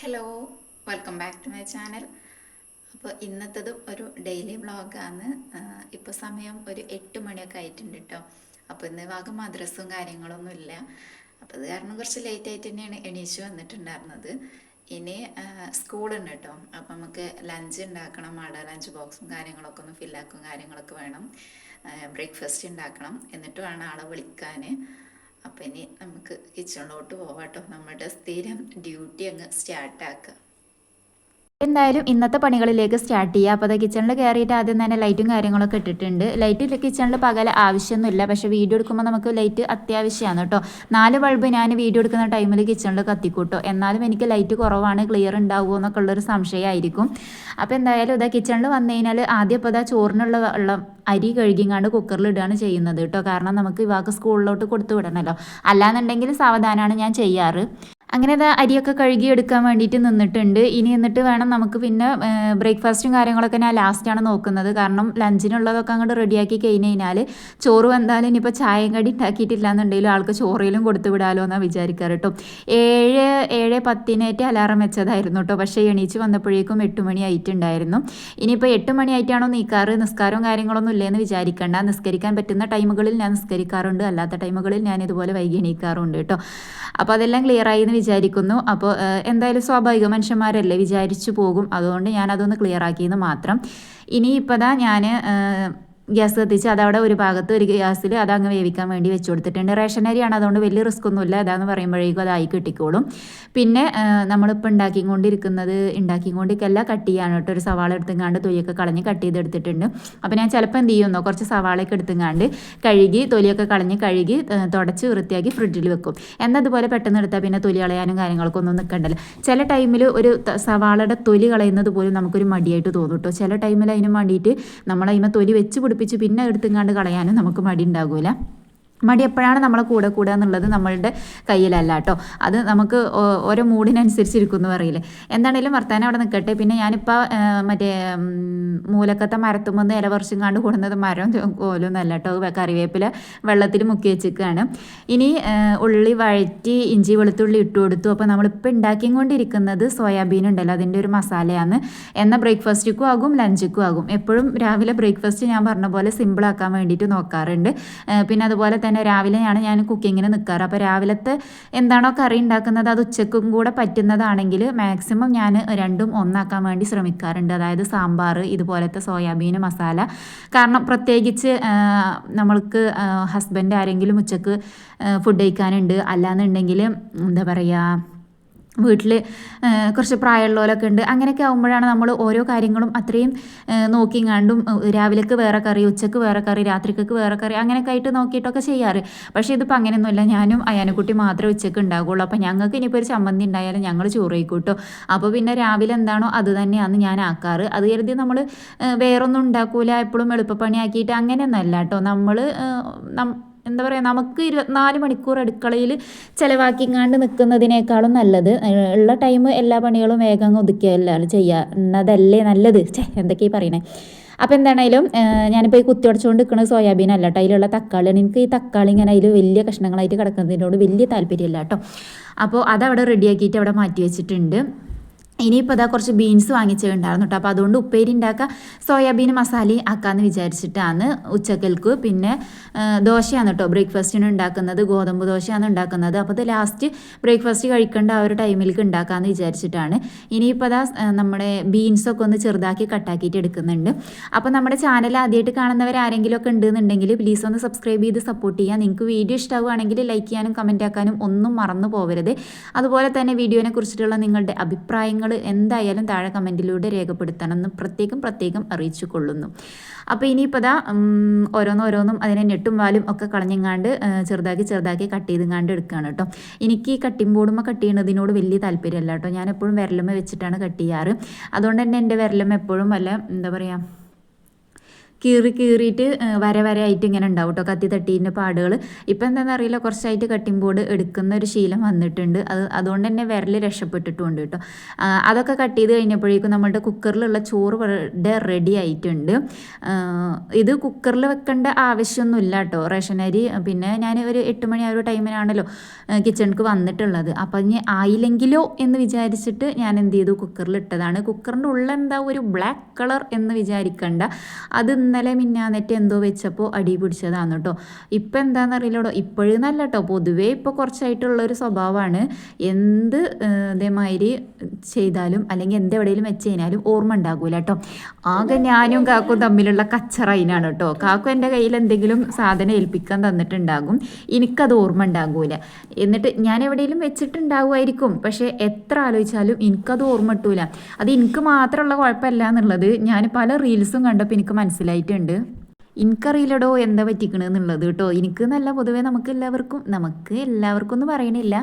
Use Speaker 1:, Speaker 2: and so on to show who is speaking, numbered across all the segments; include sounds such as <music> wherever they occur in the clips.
Speaker 1: Hello welcome back to my channel അപ്പോൾ ഇന്നത്തതും ഒരു ഡെയിലി വ്ളോഗാണ് ഇപ്പോൾ സമയം ഒരു എട്ട് മണിയൊക്കെ ആയിട്ടുണ്ട് കേട്ടോ അപ്പോൾ ഇന്ന് ഭാഗം മദ്രസും കാര്യങ്ങളൊന്നും ഇല്ല. അപ്പോൾ അത് കാരണം കുറച്ച് ലേറ്റ് ആയിട്ട് തന്നെയാണ് എണീച്ച് വന്നിട്ടുണ്ടായിരുന്നത്. ഇനി സ്കൂളുണ്ട് കേട്ടോ അപ്പോൾ നമുക്ക് ലഞ്ച് ഉണ്ടാക്കണം. അവിടെ ലഞ്ച് ബോക്സും കാര്യങ്ങളൊക്കെ ഒന്ന് ഫില്ലാക്കും കാര്യങ്ങളൊക്കെ വേണം. ബ്രേക്ക്ഫാസ്റ്റ് ഉണ്ടാക്കണം. എന്നിട്ട് വേണം ആളെ വിളിക്കാൻ അപ്പം ഇനി നമുക്ക് കിച്ചണിലോട്ട് പോവാട്ടോ. നമ്മുടെ സ്ഥിരം ഡ്യൂട്ടി അങ്ങ് സ്റ്റാർട്ടാക്കുക
Speaker 2: എന്തായാലും ഇന്നത്തെ പണികളിലേക്ക് സ്റ്റാർട്ട് ചെയ്യുക അപ്പോൾ അത് കിച്ചണിൽ കയറിയിട്ട് ആദ്യം തന്നെ ലൈറ്റും കാര്യങ്ങളൊക്കെ ഇട്ടിട്ടുണ്ട്. ലൈറ്റ് കിച്ചണിൽ പകൽ ആവശ്യമൊന്നുമില്ല. പക്ഷേ വീഡിയോ എടുക്കുമ്പോൾ നമുക്ക് ലൈറ്റ് അത്യാവശ്യമാണ് കേട്ടോ. നാല് ബൾബ് ഞാൻ വീഡിയോ എടുക്കുന്ന ടൈമിൽ കിച്ചണിൽ കത്തിക്കൂട്ടോ. എന്നാലും എനിക്ക് ലൈറ്റ് കുറവാണ് ക്ലിയർ ഉണ്ടാവുമോ എന്നൊക്കെ ഉള്ളൊരു സംശയമായിരിക്കും. അപ്പോൾ എന്തായാലും ഇതാ കിച്ചണിൽ വന്നു കഴിഞ്ഞാൽ ആദ്യം ഇപ്പോൾ ഇതാ ചോറിനുള്ള വെള്ളം അരി കഴുകിങ്ങാണ്ട് കുക്കറിൽ ഇടുകയാണ് ചെയ്യുന്നത് കേട്ടോ. കാരണം നമുക്ക് ഇവാക്ക് സ്കൂളിലോട്ട് കൊടുത്തു വിടണമല്ലോ അല്ലാന്നുണ്ടെങ്കിൽ സാവധാനമാണ് ഞാൻ ചെയ്യാറ്. അങ്ങനെ അത് അരിയൊക്കെ കഴുകി എടുക്കാൻ വേണ്ടിയിട്ട് നിന്നിട്ടുണ്ട്. ഇനി എന്നിട്ട് വേണം നമുക്ക് പിന്നെ ബ്രേക്ക്ഫാസ്റ്റും കാര്യങ്ങളൊക്കെ ഞാൻ ലാസ്റ്റാണ് നോക്കുന്നത്. കാരണം ലഞ്ചിനുള്ളതൊക്കെ അങ്ങോട്ട് റെഡിയാക്കി കഴിഞ്ഞ് കഴിഞ്ഞാൽ ചോറ് വന്നാലും ഇനിയിപ്പോൾ ചായയും കടി ഉണ്ടാക്കിയിട്ടില്ല എന്നുണ്ടെങ്കിലും ആൾക്ക് ചോറയിലും കൊടുത്തു വിടാമല്ലോ എന്നാണ് വിചാരിക്കാറ് കേട്ടോ ഏഴ് ഏഴ് പത്തിനേറ്റ് അലാറം വെച്ചതായിരുന്നു കേട്ടോ പക്ഷേ എണീച്ച് വന്നപ്പോഴേക്കും എട്ട് മണി ആയിട്ടുണ്ടായിരുന്നു. ഇനിയിപ്പോൾ എട്ട് മണി ആയിട്ടാണോ നീക്കാറ്? നിസ്കാരവും കാര്യങ്ങളൊന്നും ഇല്ലെന്ന് വിചാരിക്കേണ്ട. നിസ്കരിക്കാൻ പറ്റുന്ന ടൈമുകളിൽ ഞാൻ നിസ്കരിക്കാറുണ്ട്. അല്ലാത്ത ടൈമുകളിൽ ഞാൻ ഇതുപോലെ വൈകി എണീക്കാറുണ്ട് കേട്ടോ അപ്പോൾ അതെല്ലാം ക്ലിയർ ആയി വിചാരിക്കുന്നു. അപ്പോൾ എന്തായാലും സ്വാഭാവിക മനുഷ്യന്മാരല്ലേ വിചാരിച്ചു പോകും. അതുകൊണ്ട് ഞാൻ അതൊന്ന് ക്ലിയർ ആക്കിയെന്ന് മാത്രം. ഇനിയിപ്പോൾ ഞാൻ ഗ്യാസ് കത്തിച്ച് അതവിടെ ഒരു ഭാഗത്ത് ഒരു ഗ്യാസിൽ അത് അങ്ങ് വേവിക്കാൻ വേണ്ടി വെച്ച് കൊടുത്തിട്ടുണ്ട്. റേഷൻ അരിയാണ് അതുകൊണ്ട് വലിയ റിസ്ക് ഒന്നുമില്ല. അതാന്ന് പറയുമ്പോഴേക്കും അതായി കിട്ടിക്കോളും. പിന്നെ നമ്മളിപ്പോൾ ഉണ്ടാക്കിക്കൊണ്ടിരിക്കുന്നത് ഉണ്ടാക്കിക്കൊണ്ടിരിക്കല്ല കട്ട് ചെയ്യാണ് കേട്ടോ ഒരു സവാള എടുത്തുങ്ങാണ്ട് തൊലിയൊക്കെ കളഞ്ഞ് കട്ട് ചെയ്തെടുത്തിട്ടുണ്ട്. അപ്പോൾ ഞാൻ ചിലപ്പോൾ എന്ത് ചെയ്യുന്നോ കുറച്ച് സവാളയൊക്കെ എടുത്തുങ്ങാണ്ട് കഴുകി തൊലിയൊക്കെ കളഞ്ഞ് കഴുകി തുടച്ച് വൃത്തിയാക്കി ഫ്രിഡ്ജിൽ വെക്കും. എന്നതുപോലെ പെട്ടെന്ന് എടുത്താൽ പിന്നെ തൊലി കളയാനും കാര്യങ്ങൾക്കും ഒന്നും നിൽക്കണ്ടല്ലോ ചില ടൈമിൽ ഒരു സവാളയുടെ തൊലി കളയുന്നത് പോലും നമുക്കൊരു മടിയായിട്ട് തോന്നും കേട്ടോ ചില ടൈമിൽ അതിന് വേണ്ടിയിട്ട് നമ്മൾ അതിന് തൊലി വെച്ച് പിടിപ്പിച്ച് പിന്നെ എടുത്തുങ്ങാണ്ട് കളയാനും നമുക്ക് മടി ഉണ്ടാകില്ല മടി എപ്പോഴാണ് നമ്മളെ കൂടെ കൂടുക എന്നുള്ളത് നമ്മളുടെ കയ്യിലല്ല കേട്ടോ. അത് നമുക്ക് ഓരോ മൂഡിനനുസരിച്ചിരിക്കും എന്ന് പറയില്ലേ. എന്താണേലും വർത്താനം അവിടെ നിൽക്കട്ടെ പിന്നെ ഞാനിപ്പോൾ മറ്റേ മൂലക്കത്തെ മരത്തുമ്പോൾ ഇല പറിച്ചും കണ്ട് കൂടുന്നത് മരം കോലൊന്നല്ല കേട്ടോ. കറിവേപ്പില വെള്ളത്തിൽ മുക്കി വെച്ചിരിക്കുകയാണ് ഇനി ഉള്ളി വഴറ്റി ഇഞ്ചി വെളുത്തുള്ളി ഇട്ട് കൊടുത്തു. അപ്പോൾ നമ്മളിപ്പോൾ ഉണ്ടാക്കിക്കൊണ്ടിരിക്കുന്നത് സോയാബീൻ ഉണ്ടല്ലോ. അതിന്റെ ഒരു മസാലയാണ്. എന്നാൽ ബ്രേക്ക്ഫാസ്റ്റിക്കും ആകും ലഞ്ചിക്കും ആകും. എപ്പോഴും രാവിലെ ബ്രേക്ക്ഫാസ്റ്റ് ഞാൻ പറഞ്ഞ പോലെ സിമ്പിളാക്കാൻ വേണ്ടിയിട്ട് നോക്കാറുണ്ട്. പിന്നെ അതുപോലെ തന്നെ രാവിലെയാണ് ഞാൻ കുക്കിങ്ങിന് നിൽക്കാറ് അപ്പോൾ രാവിലത്തെ എന്താണോ കറി ഉണ്ടാക്കുന്നത് അത് ഉച്ചക്കും കൂടെ പറ്റുന്നതാണെങ്കിൽ മാക്സിമം ഞാൻ രണ്ടും ഒന്നാക്കാൻ വേണ്ടി ശ്രമിക്കാറുണ്ട്. അതായത് സാമ്പാർ ഇതുപോലത്തെ സോയാബീൻ മസാല. കാരണം പ്രത്യേകിച്ച് നമ്മൾക്ക് ഹസ്ബൻഡ് ആരെങ്കിലും ഉച്ചയ്ക്ക് ഫുഡ് കഴിക്കാനുണ്ട്. അല്ലാന്നുണ്ടെങ്കിൽ എന്താ പറയുക വീട്ടിൽ കുറച്ച് പ്രായമുള്ളവരൊക്കെ ഉണ്ട് അങ്ങനെയൊക്കെ ആകുമ്പോഴാണ് നമ്മൾ ഓരോ കാര്യങ്ങളും അത്രയും നോക്കിങ്ങാണ്ടും രാവിലേക്ക് വേറെ കറി ഉച്ചയ്ക്ക് വേറെ കറി രാത്രിക്കൊക്കെ വേറെ കറി അങ്ങനെയൊക്കെ ആയിട്ട് നോക്കിയിട്ടൊക്കെ ചെയ്യാറ്. പക്ഷേ ഇതിപ്പോൾ അങ്ങനെയൊന്നുമില്ല. ഞാനും അയാനക്കുട്ടി മാത്രമേ ഉച്ചയ്ക്ക് ഉണ്ടാകുള്ളൂ അപ്പോൾ ഞങ്ങൾക്ക് ഇനിയിപ്പോൾ ഒരു ചമ്മന്തി ഉണ്ടായാലും ഞങ്ങൾ ചോറയിക്കൂട്ടോ അപ്പോൾ പിന്നെ രാവിലെ എന്താണോ അത് തന്നെയാണ് ഞാൻ ആക്കാറ്. അത് കരുതി നമ്മൾ വേറൊന്നും ഉണ്ടാക്കൂല. എപ്പോഴും എളുപ്പപ്പണിയാക്കിയിട്ട് അങ്ങനെയൊന്നല്ല കേട്ടോ. നമ്മൾ എന്താ പറയുക നമുക്ക് ഇരുപത്തിനാല് മണിക്കൂർ അടുക്കളയിൽ ചിലവാക്കിങ്ങാണ്ട് നിൽക്കുന്നതിനേക്കാളും നല്ലത്. ഉള്ള ടൈം എല്ലാ പണികളും വേഗം ഒതുക്കിയല്ല ചെയ്യാന്നതല്ലേ നല്ലത്. എന്തൊക്കെയാണ് പറയണേ. അപ്പോൾ എന്താണേലും ഞാനിപ്പോൾ ഈ കുത്തിയടച്ചുകൊണ്ട് നിൽക്കുന്നത് സോയാബീൻ അല്ല കേട്ടോ അതിലുള്ള തക്കാളിയാണ്. എനിക്ക് ഈ തക്കാളി ഇങ്ങനെ അതിൽ വലിയ കഷ്ണങ്ങളായിട്ട് കിടക്കുന്നതിനോട് വലിയ താല്പര്യമില്ല കേട്ടോ. അപ്പോൾ അതവിടെ റെഡിയാക്കിയിട്ട് അവിടെ മാറ്റി വെച്ചിട്ടുണ്ട്. ഇനിയിപ്പോൾ അതാ കുറച്ച് ബീൻസ് വാങ്ങിച്ചിട്ടുണ്ടായിരുന്നു കേട്ടോ അപ്പോൾ അതുകൊണ്ട് ഉപ്പേരി ഉണ്ടാക്കുക സോയാബീൻ മസാല ആക്കാമെന്ന് വിചാരിച്ചിട്ടാണ് ഉച്ചക്കൽക്ക്. പിന്നെ ദോശയാണ് കേട്ടോ ബ്രേക്ക്ഫാസ്റ്റിന് ഉണ്ടാക്കുന്നത് ഗോതമ്പ് ദോശയാണ് ഉണ്ടാക്കുന്നത്. അപ്പോൾ അത് ലാസ്റ്റ് ബ്രേക്ക്ഫാസ്റ്റ് കഴിക്കേണ്ട ആ ഒരു ടൈമിലേക്ക് ഉണ്ടാക്കാമെന്ന് വിചാരിച്ചിട്ടാണ്. ഇനിയിപ്പോൾ അതാ നമ്മുടെ ബീൻസൊക്കെ ഒന്ന് ചെറുതാക്കി കട്ടാക്കിയിട്ട് എടുക്കുന്നുണ്ട്. അപ്പോൾ നമ്മുടെ ചാനൽ ആദ്യമായിട്ട് കാണുന്നവർ ആരെങ്കിലും ഒക്കെ ഉണ്ടെന്നുണ്ടെങ്കിൽ പ്ലീസ് ഒന്ന് സബ്സ്ക്രൈബ് ചെയ്ത് സപ്പോർട്ട് ചെയ്യുക നിങ്ങൾക്ക് വീഡിയോ ഇഷ്ടമാവുകയാണെങ്കിൽ ലൈക്ക് ചെയ്യാനും കമന്റ് ആക്കാനും ഒന്നും മറന്നു പോകരുത് അതുപോലെ തന്നെ വീഡിയോനെ കുറിച്ചിട്ടുള്ള നിങ്ങളുടെ അഭിപ്രായങ്ങൾ എന്തായാലും താഴെ കമന്റിലൂടെ രേഖപ്പെടുത്തണമെന്ന് പ്രത്യേകം പ്രത്യേകം അറിയിച്ചു കൊള്ളുന്നു അപ്പോൾ ഇനിയിപ്പോൾ ഇതാ ഓരോന്നോരോന്നും ഓരോന്നും അതിനെ ഞെട്ടും വാലും ഒക്കെ കളഞ്ഞെങ്ങാണ്ട് ചെറുതാക്കി ചെറുതാക്കി കട്ട് ചെയ്തെങ്ങാണ്ട് എടുക്കുകയാണ് കേട്ടോ. എനിക്ക് ഈ കട്ടിംഗ് ബോർഡുമ്പോൾ കട്ട് ചെയ്യുന്നതിനോട് വലിയ താല്പര്യമല്ല കേട്ടോ. ഞാൻ എപ്പോഴും വിരലമ്മ വെച്ചിട്ടാണ് കട്ട് ചെയ്യാറ്. അതുകൊണ്ട് തന്നെ എന്റെ വിരലമ്മ എപ്പോഴും വല്ല എന്താ പറയുക കീറി കീറിയിട്ട് വര വരയായിട്ട് ഇങ്ങനെ ഉണ്ടാവും കേട്ടോ കത്തി തട്ടീന്റെ പാടുകൾ ഇപ്പം എന്താണെന്ന് അറിയില്ല കുറച്ചായിട്ട് കട്ടിംഗ് ബോർഡ് എടുക്കുന്ന ഒരു ശീലം വന്നിട്ടുണ്ട്. അത് അതുകൊണ്ട് തന്നെ വിരൽ രക്ഷപ്പെട്ടിട്ടുണ്ട് കേട്ടോ അതൊക്കെ കട്ട് ചെയ്ത് കഴിഞ്ഞപ്പോഴേക്കും നമ്മളുടെ കുക്കറിലുള്ള ചോറ് ഇവിടെ റെഡി ആയിട്ടുണ്ട്. ഇത് കുക്കറിൽ വെക്കേണ്ട ആവശ്യമൊന്നുമില്ല കേട്ടോ റേഷൻ അരി പിന്നെ ഞാൻ ഒരു എട്ട് മണി ആ ഒരു ടൈമിനാണല്ലോ കിച്ചണിക്ക് വന്നിട്ടുള്ളത്. അപ്പം ഇനി ആയില്ലെങ്കിലോ എന്ന് വിചാരിച്ചിട്ട് ഞാൻ എന്ത് ചെയ്തു? കുക്കറിൽ ഇട്ടതാണ്. കുക്കറിന്റെ ഉള്ളിൽ എന്താ ഒരു ബ്ലാക്ക് കളർ എന്ന് വിചാരിക്കണ്ട. അത് ഇന്നലെ മിന്നാന്നിട്ട് എന്തോ വെച്ചപ്പോൾ അടി പിടിച്ചതാണ് കേട്ടോ ഇപ്പം എന്താണെന്ന് അറിയില്ലടോ ഇപ്പോഴും നല്ല കേട്ടോ പൊതുവേ ഇപ്പോൾ കുറച്ചായിട്ടുള്ളൊരു സ്വഭാവമാണ് എന്ത് ഇതേമാതിരി ചെയ്താലും അല്ലെങ്കിൽ എന്തെവിടെയും വെച്ച് കഴിഞ്ഞാലും ഓർമ്മ ഉണ്ടാകൂല കേട്ടോ. ആകെ ഞാനും കാക്കും തമ്മിലുള്ള കച്ചറ അതിനാണ് കേട്ടോ. കാക്കു എന്റെ കയ്യിൽ എന്തെങ്കിലും സാധനം ഏൽപ്പിക്കാൻ തന്നിട്ടുണ്ടാകും. എനിക്കത് ഓർമ്മ ഉണ്ടാകൂല. എന്നിട്ട് ഞാൻ എവിടെയെങ്കിലും വെച്ചിട്ടുണ്ടാകുമായിരിക്കും പക്ഷേ എത്ര ആലോചിച്ചാലും എനിക്കത് ഓർമ്മ കിട്ടൂല. അത് എനിക്ക് മാത്രമുള്ള കുഴപ്പമില്ല എന്നുള്ളത് ഞാൻ പല റീൽസും കണ്ടപ്പോൾ എനിക്ക് മനസ്സിലായിട്ടുണ്ട്. എനിക്കറിയില്ലടോ എന്താ പറ്റിക്കണെന്നുള്ളത് കേട്ടോ. എനിക്ക് നല്ല പൊതുവേ നമുക്ക് എല്ലാവർക്കും നമുക്ക് എല്ലാവർക്കും ഒന്നും പറയണില്ല.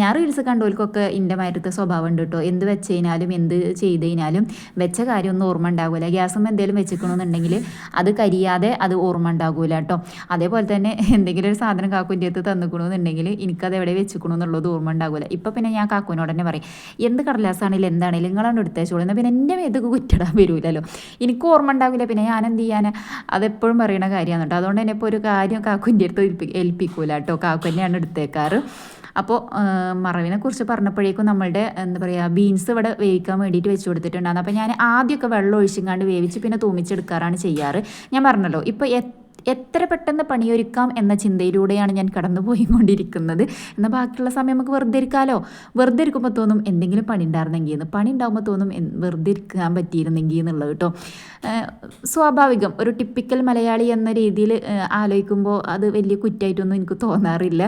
Speaker 2: ഞാൻ റീൽസ് കണ്ടോൽക്കൊക്കെ എന്റെ മാറ്റത്തെ സ്വഭാവം ഉണ്ട് കേട്ടോ. എന്ത് വെച്ച് കഴിഞ്ഞാലും എന്ത് ചെയ്ത് കഴിഞ്ഞാലും വെച്ച കാര്യമൊന്നും ഓർമ്മ ഉണ്ടാകില്ല ഗ്യാസും എന്തെങ്കിലും വെച്ചിക്കണമെന്നുണ്ടെങ്കിൽ അത് കരിയാതെ അത് ഓർമ്മ ഉണ്ടാകില്ല കേട്ടോ. അതേപോലെ തന്നെ <laughs> എന്തെങ്കിലും ഒരു സാധനം കാക്കുന്റെ അടുത്ത് തന്നിക്കണമെന്നുണ്ടെങ്കിൽ എനിക്കത് എവിടെ വെച്ചിക്കണമെന്നുള്ളത് ഓർമ്മ ഉണ്ടാകില്ല ഇപ്പം പിന്നെ ഞാൻ കാക്കുവിനോട് തന്നെ പറയും എന്ത് കടലാസാണെങ്കിലും എന്താണെങ്കിലും നിങ്ങളാണ് എടുത്തേച്ചോളൂ എന്നാൽ പിന്നെ എന്റെ മേത്തൊക്കെ കുറ്റിടാൻ വരില്ലല്ലോ എനിക്ക് ഓർമ്മ ഉണ്ടാകില്ല പിന്നെ ഞാൻ എന്ത് ചെയ്യാൻ അതെപ്പോഴും പറയണ കാര്യമാണ് കേട്ടോ. അതുകൊണ്ട് തന്നെ ഇപ്പോൾ ഒരു കാര്യം കാക്കുന്റെ അടുത്ത് ഏൽപ്പി ഏൽപ്പിക്കൂല കേട്ടോ. കാക്കു തന്നെയാണ് എടുത്തേക്കാറ് അപ്പോൾ മറവിനെ കുറിച്ച് പറഞ്ഞപ്പോഴേക്കും നമ്മളുടെ എന്താ പറയുക ബീൻസ് ഇവിടെ വേവിക്കാൻ വേണ്ടിയിട്ട് വെച്ച് കൊടുത്തിട്ടുണ്ടായിരുന്നു. അപ്പോൾ ഞാൻ ആദ്യമൊക്കെ വെള്ളം ഒഴിച്ചിങ്ങാണ്ട് വേവിച്ച് പിന്നെ തൂമിച്ചെടുക്കാറാണ് ചെയ്യാറ്. ഞാൻ പറഞ്ഞല്ലോ ഇപ്പോൾ എത്ര പെട്ടെന്ന് പണിയൊരുക്കാം എന്ന ചിന്തയിലൂടെയാണ് ഞാൻ കടന്നു പോയിക്കൊണ്ടിരിക്കുന്നത് എന്നാൽ ബാക്കിയുള്ള സമയം നമുക്ക് വെറുതെ ഇരിക്കാമല്ലോ വെറുതെ ഇരിക്കുമ്പോൾ തോന്നും എന്തെങ്കിലും പണി ഉണ്ടായിരുന്നെങ്കിൽ എന്ന്. പണി ഉണ്ടാകുമ്പോൾ തോന്നും വെറുതെ ഇരിക്കാൻ പറ്റിയിരുന്നെങ്കിൽ എന്നുള്ളത് കേട്ടോ. സ്വാഭാവികം. ഒരു ടിപ്പിക്കൽ മലയാളി എന്ന രീതിയിൽ ആലോചിക്കുമ്പോൾ അത് വലിയ കുറ്റമായിട്ടൊന്നും എനിക്ക് തോന്നാറില്ല.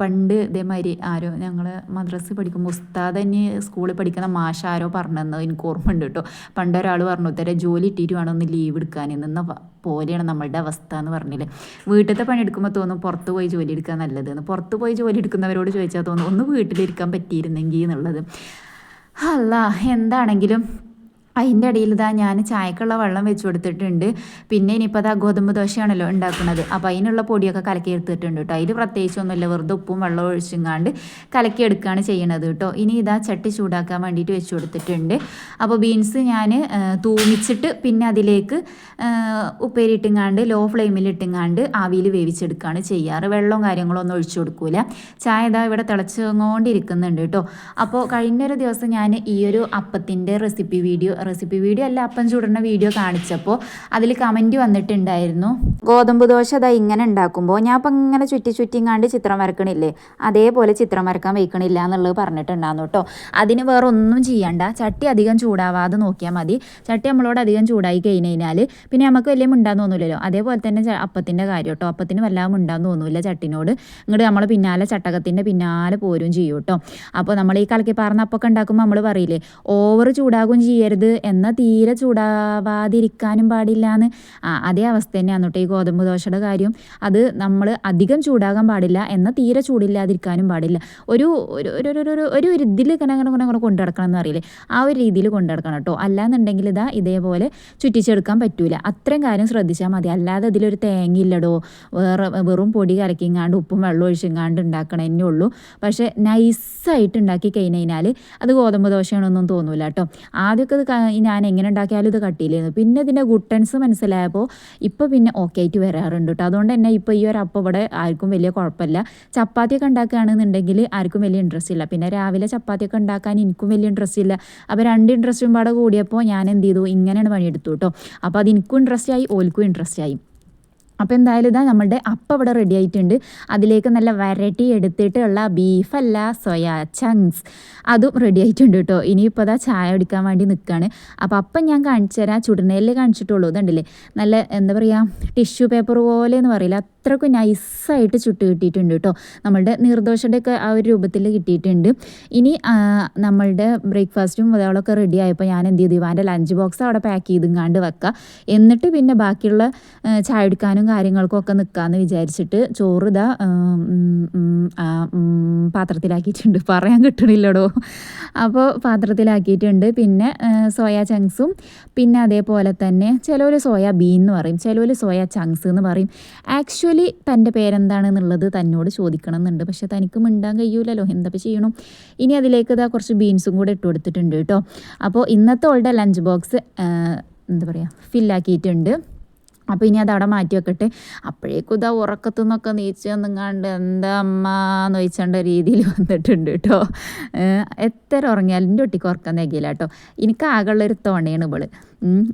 Speaker 2: പണ്ട് ഇതേമാതിരി ആരോ ഞങ്ങൾ മദ്രസ് പഠിക്കുമ്പോൾ ഉസ്താദ് തന്നെ സ്കൂളിൽ പഠിക്കുന്ന മാഷ ആരോ പറഞ്ഞതെന്ന് എനിക്ക് ഓർമ്മ ഉണ്ട് കേട്ടോ. പണ്ട് ഒരാൾ പറഞ്ഞു തരാം ജോലി ഇട്ടിട്ട് വേണം ഒന്ന് ലീവ് എടുക്കാൻ നിന്ന പോലെയാണ് നമ്മളുടെ അവസ്ഥ എന്ന് പറഞ്ഞില്ലേ. വീട്ടിലത്തെ പണി എടുക്കുമ്പോൾ തോന്നും പുറത്ത് പോയി ജോലി എടുക്കാൻ നല്ലതെന്ന് പുറത്ത് പോയി ജോലി എടുക്കുന്നവരോട് ചോദിച്ചാൽ തോന്നും ഒന്ന് വീട്ടിലിരിക്കാൻ പറ്റിയിരുന്നെങ്കിൽ എന്നുള്ളത്. അല്ല എന്താണെങ്കിലും അതിന്റെ ഇടയിൽ ഇതാ ഞാൻ ചായക്കുള്ള വെള്ളം വെച്ച് കൊടുത്തിട്ടുണ്ട്. പിന്നെ ഇനിയിപ്പോൾ അതാ ഗോതമ്പ് ദോശയാണല്ലോ ഉണ്ടാക്കുന്നത്. അപ്പോൾ അതിനുള്ള പൊടിയൊക്കെ കലക്കി എടുത്തിട്ടുണ്ട് കേട്ടോ. അതിൽ പ്രത്യേകിച്ചൊന്നുമില്ല. വെറുതെ ഉപ്പും വെള്ളവും ഒഴിച്ചുങ്ങാണ്ട് കലക്കി എടുക്കുകയാണ് ചെയ്യണത് കേട്ടോ. ഇനി ഇതാ ചട്ടി ചൂടാക്കാൻ വേണ്ടിയിട്ട് വെച്ച് കൊടുത്തിട്ടുണ്ട്. അപ്പോൾ ബീൻസ് ഞാൻ തൂമിച്ചിട്ട് പിന്നെ അതിലേക്ക് ഉപ്പേരി ഇട്ടുങ്ങാണ്ട് ലോ ഫ്ലെയിമിൽ ഇട്ടുങ്ങാണ്ട് ആവിയിൽ വേവിച്ചെടുക്കുകയാണ് ചെയ്യാറ്. വെള്ളവും കാര്യങ്ങളും ഒന്നും ഒഴിച്ചു കൊടുക്കൂല. ചായ ഇതാ ഇവിടെ തിളച്ചുകൊണ്ടിരിക്കുന്നുണ്ട് കേട്ടോ. അപ്പോൾ കഴിഞ്ഞൊരു ദിവസം ഞാൻ ഈ ഒരു അപ്പത്തിന്റെ റെസിപ്പി വീഡിയോ റെസിപ്പി വീഡിയോ അല്ല അപ്പം ചൂടുന്ന വീഡിയോ കാണിച്ചപ്പോൾ അതിൽ കമന്റ് വന്നിട്ടുണ്ടായിരുന്നു. ഗോതമ്പ് ദോശ അതാ ഇങ്ങനെ ഉണ്ടാക്കുമ്പോൾ ഞാൻ അപ്പം ഇങ്ങനെ ചുറ്റി ചുറ്റിങ്ങാണ്ട് ചിത്രം വരക്കണില്ലേ? അതേപോലെ ചിത്രം വരക്കാൻ വയ്ക്കണില്ല എന്നുള്ളത് പറഞ്ഞിട്ടുണ്ടായിരുന്നു കേട്ടോ. അതിന് വേറെ ഒന്നും ചെയ്യണ്ട. ചട്ടി അധികം ചൂടാവാതെ നോക്കിയാൽ മതി. ചട്ടി നമ്മളോട് അധികം ചൂടായി കഴിഞ്ഞ് കഴിഞ്ഞാൽ പിന്നെ നമുക്ക് വലിയ മിണ്ടാന്ന് തോന്നില്ലല്ലോ അതേപോലെ തന്നെ അപ്പത്തിന്റെ കാര്യം കേട്ടോ. അപ്പത്തിന് വല്ലാതെ മിണ്ടാന്ന് തോന്നില്ല ചട്ടിനോട്. ഇങ്ങോട്ട് നമ്മൾ പിന്നാലെ ചട്ടകത്തിന്റെ പിന്നാലെ പോരും ചെയ്യും കേട്ടോ. അപ്പോൾ നമ്മൾ ഈ കലക്കി പാർന്ന അപ്പൊക്കെ ഉണ്ടാക്കുമ്പോൾ നമ്മൾ പറയില്ലേ ഓവർ ചൂടാകും ചെയ്യരുത് എന്നാൽ തീരെ ചൂടാവാതിരിക്കാനും പാടില്ല എന്ന് അതേ അവസ്ഥ തന്നെയാണ് കേട്ടോ ഈ ഗോതമ്പ് ദോശയുടെ കാര്യം. അത് നമ്മൾ അധികം ചൂടാകാൻ പാടില്ല എന്ന തീരെ ചൂടില്ലാതിരിക്കാനും പാടില്ല. ഒരു ഒരു ഒരു ഒരു- ഒരു ഇതിൽ ഇങ്ങനെ അങ്ങനെ അങ്ങനെ കൊണ്ടു നടക്കണം എന്ന് അറിയില്ലേ? ആ ഒരു രീതിയിൽ കൊണ്ടു നടക്കണം കേട്ടോ അല്ലാന്നുണ്ടെങ്കിൽ ഇതാ ഇതേപോലെ ചുറ്റിച്ചെടുക്കാൻ പറ്റൂല. അത്രയും കാര്യം ശ്രദ്ധിച്ചാൽ മതി. അല്ലാതെ ഇതിലൊരു തേങ്ങയില്ലടോ വേറെ വെറും പൊടി കലക്കിങ്ങാണ്ട് ഉപ്പും വെള്ളം ഒഴിച്ചിങ്ങാണ്ട് ഉണ്ടാക്കണതന്നെ ഉള്ളൂ. പക്ഷേ നൈസായിട്ട് ഉണ്ടാക്കി കഴിഞ്ഞ് കഴിഞ്ഞാൽ അത് ഗോതമ്പ് ദോശയാണെന്നൊന്നും തോന്നൂല കേട്ടോ ആദ്യമൊക്കെ ക- ഞാൻ എങ്ങനെ ഉണ്ടാക്കിയാലും ഇത് കട്ടിയില്ലായിരുന്നു പിന്നെ ഇതിന്റെ ഗുട്ടൻസ് മനസ്സിലായപ്പോൾ ഇപ്പോൾ പിന്നെ ഓക്കെ ആയിട്ട് വരാറുണ്ട് കേട്ടോ അതുകൊണ്ട് തന്നെ ഇപ്പോൾ ഈ ഒരു അപ്പം ഇവിടെ ആർക്കും വലിയ കുഴപ്പമില്ല. ചപ്പാത്തിയൊക്കെ ഉണ്ടാക്കുകയാണെന്നുണ്ടെങ്കിൽ ആർക്കും വലിയ ഇൻട്രസ്റ്റ് ഇല്ല. പിന്നെ രാവിലെ ചപ്പാത്തിയൊക്കെ ഉണ്ടാക്കാൻ എനിക്കും വലിയ ഇൻട്രസ്റ്റ് ഇല്ല. അപ്പോൾ രണ്ട് ഇൻട്രസ്റ്റും പാടെ കൂടിയപ്പോൾ ഞാൻ എന്ത് ചെയ്തു? ഇങ്ങനെയാണ് പണിയെടുത്തു കേട്ടോ അപ്പോൾ അത് എനിക്കും ഇൻട്രസ്റ്റ് ആയി ഓൽക്കും ഇൻട്രസ്റ്റ് ആയി. അപ്പോൾ എന്തായാലും ഇതാ നമ്മളുടെ അപ്പം ഇവിടെ റെഡി ആയിട്ടുണ്ട്. അതിലേക്ക് നല്ല വരട്ടി എടുത്തിട്ടുള്ള ബീഫല്ല സോയ ചങ്സ് അതും റെഡി ആയിട്ടുണ്ട് കേട്ടോ ഇനിയിപ്പോൾ അതാ ചായ കുടിക്കാൻ വേണ്ടി നിൽക്കുകയാണ് അപ്പോൾ അപ്പം ഞാൻ കാണിച്ചു തരാം. ചുടുന്നേലേ കാണിച്ചിട്ടുള്ളൂ. ഇതുണ്ടല്ലേ? നല്ല എന്താ പറയുക ടിഷ്യൂ പേപ്പർ പോലെ എന്ന് പറയില്ല. അത്രക്കും നൈസായിട്ട് ചുട്ട് കിട്ടിയിട്ടുണ്ട് കേട്ടോ നമ്മളുടെ നീർദോശയുടെയൊക്കെ ആ ഒരു രൂപത്തിൽ കിട്ടിയിട്ടുണ്ട്. ഇനി നമ്മളുടെ ബ്രേക്ക്ഫാസ്റ്റും അതേപോലൊക്കെ റെഡി ആയപ്പോൾ ഞാൻ എന്ത് ചെയ്തു? ഇവാന്റെ ലഞ്ച് ബോക്സ് അവിടെ പാക്ക് ചെയ്തും കണ്ട് വെക്കുക എന്നിട്ട് പിന്നെ ബാക്കിയുള്ള ചായ എടുക്കാനും കാര്യങ്ങൾക്കും ഒക്കെ നിൽക്കാമെന്ന് വിചാരിച്ചിട്ട് ചോറ് ഇതാ പാത്രത്തിലാക്കിയിട്ടുണ്ട്. പറയാൻ കിട്ടണില്ലടോ. അപ്പോൾ പാത്രത്തിലാക്കിയിട്ടുണ്ട്. പിന്നെ സോയാ ചങ്ക്സും. പിന്നെ അതേപോലെ തന്നെ ചിലവർ സോയാ ബീൻ എന്ന് പറയും. ചിലവർ സോയാ ചങ്ക്സ് എന്ന് പറയും. ആക്ച്വലി തന്റെ പേരെന്താണെന്നുള്ളത് തന്നോട് ചോദിക്കണം എന്നുണ്ട്. പക്ഷെ തനിക്ക് മിണ്ടാൻ കഴിയൂലല്ലോ. എന്തപ്പോൾ ചെയ്യണം? ഇനി അതിലേക്ക് ഇതാ കുറച്ച് ബീൻസും കൂടെ ഇട്ട് കൊടുത്തിട്ടുണ്ട് കേട്ടോ. അപ്പോൾ ഇന്നത്തെ ഓളുടെ ലഞ്ച് ബോക്സ് എന്താ പറയുക ഫില്ലാക്കിയിട്ടുണ്ട്. അപ്പോൾ ഇനി അത് അവിടെ മാറ്റി വെക്കട്ടെ അപ്പോഴേക്കും ഇതാ ഉറക്കത്തു നിന്നൊക്കെ നീച്ച് വന്നുങ്ങാണ്ട് എന്താ അമ്മ എന്ന് ചോദിച്ചേണ്ട രീതിയിൽ വന്നിട്ടുണ്ട് കേട്ടോ. എത്ര ഉറങ്ങിയാലും എന്റെ ഒട്ടിക്ക് ഉറക്കം തികയില്ല കേട്ടോ. എനിക്ക് ആകെയുള്ളൊരു തോണയാണ് ഇവൾ.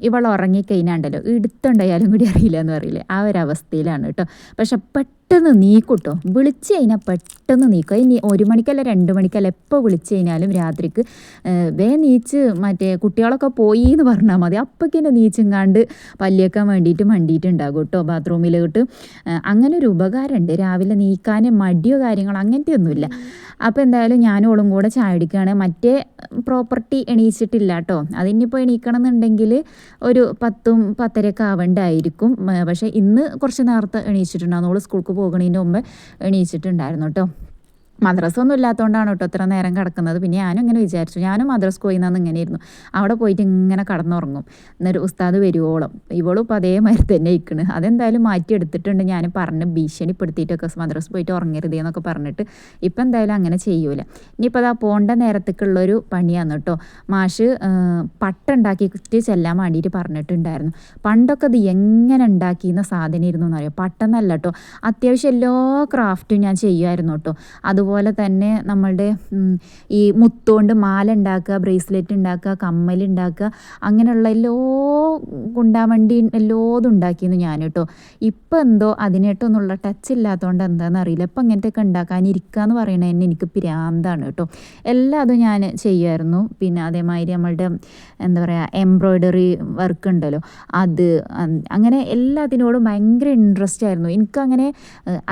Speaker 2: ഇവൾ ഉറങ്ങിക്കഴിഞ്ഞാണ്ടല്ലോ എടുത്തുണ്ടായാലും കൂടി അറിയില്ല എന്ന് പറയില്ലേ? ആ ഒരു അവസ്ഥയിലാണ് കേട്ടോ. പക്ഷെ പെട്ടെന്ന് നീക്കൂട്ടോ വിളിച്ച് കഴിഞ്ഞാൽ പെട്ടെന്ന് നീക്കും. ഇനി ഒരു മണിക്കല്ല രണ്ട് മണിക്കല്ല എപ്പോൾ വിളിച്ച് കഴിഞ്ഞാലും രാത്രിക്ക് വേ നീച്ച് മറ്റേ കുട്ടികളൊക്കെ പോയി എന്ന് പറഞ്ഞാൽ മതി അപ്പക്കെന്നെ നീച്ചും കണ്ട് പല്ലിയേക്കാൻ വേണ്ടിയിട്ട് മണ്ടിയിട്ടുണ്ടാകും കേട്ടോ ബാത്റൂമിലോട്ട് അങ്ങനെ ഒരു ഉപകാരമുണ്ട് രാവിലെ നീക്കാൻ മടിയോ കാര്യങ്ങളോ അങ്ങനത്തെ ഒന്നുമില്ല അപ്പോൾ എന്തായാലും ഞാനും ഓളും കൂടെ ചായ അടിക്കുകയാണ് മറ്റേ പ്രോപ്പർട്ടി എണീച്ചിട്ടില്ല കേട്ടോ അതിനിപ്പോൾ എണീക്കണം എന്നുണ്ടെങ്കിൽ ഒരു പത്തും പത്തരയൊക്കെ ആവേണ്ടായിരിക്കും. പക്ഷേ ഇന്ന് കുറച്ച് നേരത്തെ എണീച്ചിട്ടുണ്ടായിരുന്നു. അവൾ സ്കൂൾക്ക് പോകുന്നതിന് മുമ്പ് എണീച്ചിട്ടുണ്ടായിരുന്നു കേട്ടോ മദ്രസ ഒന്നും ഇല്ലാത്തതുകൊണ്ടാണ് കേട്ടോ ഇത്ര നേരം കിടക്കുന്നത്. പിന്നെ ഞാനും ഇങ്ങനെ വിചാരിച്ചു. ഞാനും മദ്രസ് പോയി നിന്ന് ഇങ്ങനെയായിരുന്നു അവിടെ പോയിട്ട് ഇങ്ങനെ കടന്നുറങ്ങും. എന്നൊരു ഉസ്താദ് വരുവോളം. ഇവളും ഇപ്പോൾ അതേമാതിരി തന്നെ ഇരിക്കണ്. അതെന്തായാലും മാറ്റി എടുത്തിട്ടുണ്ട് ഞാൻ പറഞ്ഞ് ഭീഷണിപ്പെടുത്തിയിട്ടൊക്കെ മദ്രസ് പോയിട്ട് ഉറങ്ങരുത് എന്നൊക്കെ പറഞ്ഞിട്ട് ഇപ്പം എന്തായാലും അങ്ങനെ ചെയ്യൂല. ഇനിയിപ്പോൾ അതാ പോകേണ്ട നേരത്തേക്കുള്ളൊരു പണിയാണ് കേട്ടോ. മാഷ് പട്ടുണ്ടാക്കിയിട്ട് ചെല്ലാൻ വേണ്ടിയിട്ട് പറഞ്ഞിട്ടുണ്ടായിരുന്നു. പണ്ടൊക്കെ അത് എങ്ങനെ ഉണ്ടാക്കിയെന്ന സാധനം ഇരുന്നു എന്നറിയാം? പട്ടെന്നല്ല കേട്ടോ. അത്യാവശ്യം എല്ലാ ക്രാഫ്റ്റും ഞാൻ ചെയ്യുമായിരുന്നു കേട്ടോ. തന്നെ നമ്മളുടെ ഈ മുത്തുകൊണ്ട് മാല ഉണ്ടാക്കുക ബ്രേസ്ലെറ്റ് ഉണ്ടാക്കുക കമ്മൽ ഉണ്ടാക്കുക അങ്ങനെയുള്ള എല്ലോ കുണ്ടാവണ്ടി എല്ലോതും ഉണ്ടാക്കിയെന്ന് ഞാൻ കേട്ടോ ഇപ്പം എന്തോ അതിനേട്ടൊന്നുള്ള ടച്ച് ഇല്ലാത്തതുകൊണ്ട് എന്താണെന്ന് അറിയില്ല. ഇപ്പം അങ്ങനത്തെയൊക്കെ ഉണ്ടാക്കാനിരിക്കുക എന്ന് പറയണത് തന്നെ എനിക്ക് പ്രാന്താണ് കേട്ടോ. എല്ലാതും ഞാൻ ചെയ്യുമായിരുന്നു പിന്നെ അതേമാതിരി നമ്മളുടെ എന്താ പറയുക എംബ്രോയ്ഡറി വർക്ക് ഉണ്ടല്ലോ. അത് അങ്ങനെ എല്ലാത്തിനോടും ഭയങ്കര ഇൻട്രസ്റ്റ് ആയിരുന്നു. എനിക്കങ്ങനെ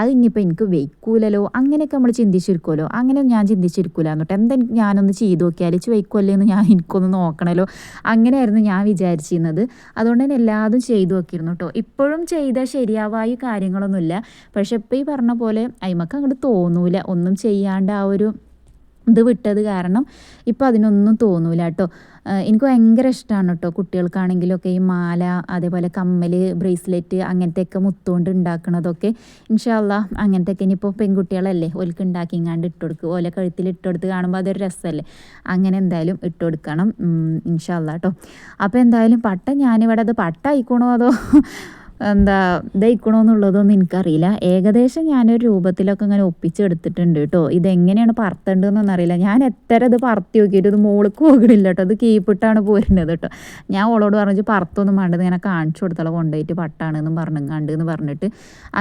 Speaker 2: അത് ഇനിയിപ്പോൾ എനിക്ക് വെയ്ക്കൂലല്ലോ. അങ്ങനെയൊക്കെ നമ്മൾ ചിന്തിച്ചിരിക്കുമല്ലോ അങ്ങനെ ഞാൻ ചിന്തിച്ചിരിക്കൂല എന്നിട്ട് എന്തെങ്കിലും ഞാനൊന്ന് ചെയ്ത് നോക്കിയാൽ ഇച്ച് വെയ്ക്കുമല്ലേ എന്ന് ഞാൻ എനിക്കൊന്ന് നോക്കണമല്ലോ അങ്ങനെയായിരുന്നു ഞാൻ വിചാരിച്ചിരുന്നത്. അതുകൊണ്ട് തന്നെ എല്ലാതും ചെയ്തു നോക്കിയിരുന്നു കേട്ടോ. ഇപ്പോഴും ചെയ്ത ശരിയാവായ കാര്യങ്ങളൊന്നുമില്ല. പക്ഷെ ഇപ്പോൾ ഈ പറഞ്ഞ പോലെ അയിമക്ക് അങ്ങോട്ട് തോന്നൂല. ഒന്നും ചെയ്യാണ്ട് ആ ഒരു ഇത് വിട്ടത് കാരണം ഇപ്പോൾ അതിനൊന്നും തോന്നൂല കേട്ടോ എനിക്ക് ഭയങ്കര ഇഷ്ടമാണ് കേട്ടോ കുട്ടികൾക്കാണെങ്കിലൊക്കെ ഈ മാല അതേപോലെ കമ്മൽ ബ്രേസ്ലെറ്റ് അങ്ങനത്തെയൊക്കെ മുത്തുകൊണ്ട് ഉണ്ടാക്കണതൊക്കെ ഇൻഷാല്ല അങ്ങനത്തെയൊക്കെ ഇനിയിപ്പോൾ പെൺകുട്ടികളല്ലേ ഓൽക്ക് ഉണ്ടാക്കിങ്ങാണ്ട് ഇട്ട് കൊടുക്കുക ഓല കഴുത്തിൽ ഇട്ട് കൊടുത്ത് കാണുമ്പോൾ അതൊരു രസമല്ലേ അങ്ങനെ എന്തായാലും ഇട്ട് കൊടുക്കണം. ഇൻഷാല്ല കേട്ടോ അപ്പോൾ എന്തായാലും പട്ട ഞാനിവിടെ അത് പട്ട ആയിക്കണോ അതോ എന്താ ഇതായിക്കണോ എന്നുള്ളതൊന്നും എനിക്കറിയില്ല. ഏകദേശം ഞാനൊരു രൂപത്തിലൊക്കെ ഇങ്ങനെ ഒപ്പിച്ചെടുത്തിട്ടുണ്ട് കേട്ടോ. ഇതെങ്ങനെയാണ് പറത്തേണ്ടതെന്നൊന്നും അറിയില്ല ഞാൻ എത്ര ഇത് പറത്തി നോക്കിയിട്ട് ഇത് മോൾക്ക് പോകണില്ല കേട്ടോ. അത് കീപ്പിട്ടാണ് പോരുന്നത് കേട്ടോ. ഞാൻ ഓളോട് പറഞ്ഞു പറത്തൊന്നും വേണ്ടത് ഇങ്ങനെ കാണിച്ചു കൊടുത്തോളം. കൊണ്ടുപോയിട്ട് പട്ടാണെന്നും പറഞ്ഞു കണ്ട് എന്ന് പറഞ്ഞിട്ട്.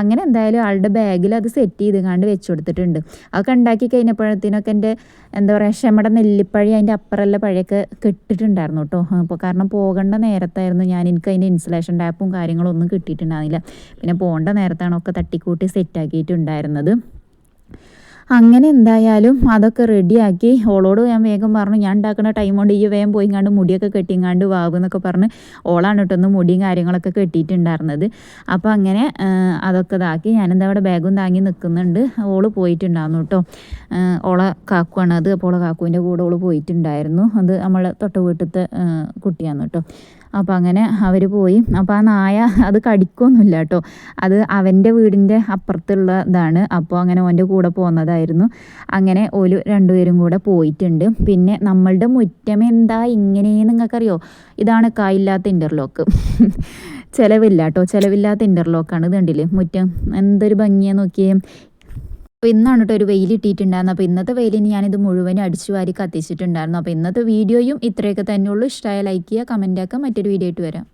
Speaker 2: അങ്ങനെ എന്തായാലും ആളുടെ ബാഗിൽ അത് സെറ്റ് ചെയ്ത് കണ്ട് വെച്ച് കൊടുത്തിട്ടുണ്ട്. അതൊക്കെ ഉണ്ടാക്കി കഴിഞ്ഞപ്പോഴത്തേനൊക്കെ എന്റെ എന്താ പറയുക ക്ഷമയുടെ നെല്ലിപ്പഴി അതിന്റെ അപ്പുറമുള്ള പഴയൊക്കെ കെട്ടിട്ടുണ്ടായിരുന്നു കേട്ടോ. അപ്പോൾ കാരണം പോകേണ്ട നേരത്തായിരുന്നു ഞാൻ എനിക്ക് അതിന്റെ ഇൻസുലേഷൻ ടാപ്പും കാര്യങ്ങളും ഒന്നും കിട്ടിയിട്ടുണ്ടായിരുന്നില്ല പിന്നെ പോകേണ്ട നേരത്താണ് ഒക്കെ തട്ടിക്കൂട്ടി സെറ്റാക്കിയിട്ടുണ്ടായിരുന്നത് അങ്ങനെ എന്തായാലും അതൊക്കെ റെഡിയാക്കി ഓളോട് ഞാൻ വേഗം പറഞ്ഞു ഞാൻ ഉണ്ടാക്കുന്ന ടൈം കൊണ്ട് ഈ വേഗം പോയി കണ്ട് മുടിയൊക്കെ കെട്ടിങ്ങാണ്ട് വാവ് എന്നൊക്കെ പറഞ്ഞ് ഓളാണ് കേട്ടോ ഒന്ന് മുടിയും കാര്യങ്ങളൊക്കെ കെട്ടിയിട്ടുണ്ടായിരുന്നത്. അപ്പോൾ അങ്ങനെ അതൊക്കെ ഇതാക്കി ഞാനെന്താ അവിടെ ബാഗും താങ്ങി നിൽക്കുന്നുണ്ട് ഓൾ പോയിട്ടുണ്ടായിരുന്നു കേട്ടോ. ഓളെ കാക്കുവാണ് അത്. അപ്പോൾ ഓളെ കാക്കുവിന്റെ കൂടെ ഓൾ പോയിട്ടുണ്ടായിരുന്നു. അത് നമ്മളെ തൊട്ട വീട്ടിലത്തെ കുട്ടിയാണ് കേട്ടോ. അപ്പോൾ അങ്ങനെ അവർ പോയി. അപ്പോൾ ആ നായ അത് കടിക്കൊന്നുമില്ല കേട്ടോ. അത് അവന്റെ വീടിന്റെ അപ്പുറത്തുള്ള ഇതാണ്. അപ്പോൾ അങ്ങനെ ഓന്റെ കൂടെ പോകുന്നതായിരുന്നു അങ്ങനെ ഒരു രണ്ടുപേരും കൂടെ പോയിട്ടുണ്ട്. പിന്നെ നമ്മളുടെ മുറ്റം എന്താ ഇങ്ങനെയെന്ന് നിങ്ങൾക്കറിയോ? ഇതാണ് കായില്ലാത്ത ഇന്റർലോക്ക് ചിലവില്ല കേട്ടോ. ചിലവില്ലാത്ത ഇന്റർലോക്കാണ് ഇത് കണ്ടില്ലേ? മുറ്റം എന്തൊരു ഭംഗിയാ നോക്കിയേ. അപ്പോൾ ഇന്നാണ് കേട്ടോ ഒരു വെയിൽ ഇട്ടിട്ടുണ്ടായിരുന്നു അപ്പോൾ ഇന്നത്തെ വെയിലിന് ഞാനിത് മുഴുവനും അടിച്ചു വാരി കത്തിച്ചിട്ടുണ്ടായിരുന്നു. അപ്പോൾ ഇന്നത്തെ വീഡിയോയും ഇത്രയൊക്കെ തന്നെയുള്ളൂ ഇഷ്ടമായ ലൈക്ക് ചെയ്യുക കമന്റ് ആക്കുക. മറ്റൊരു വീഡിയോ ആയിട്ട് വരാം.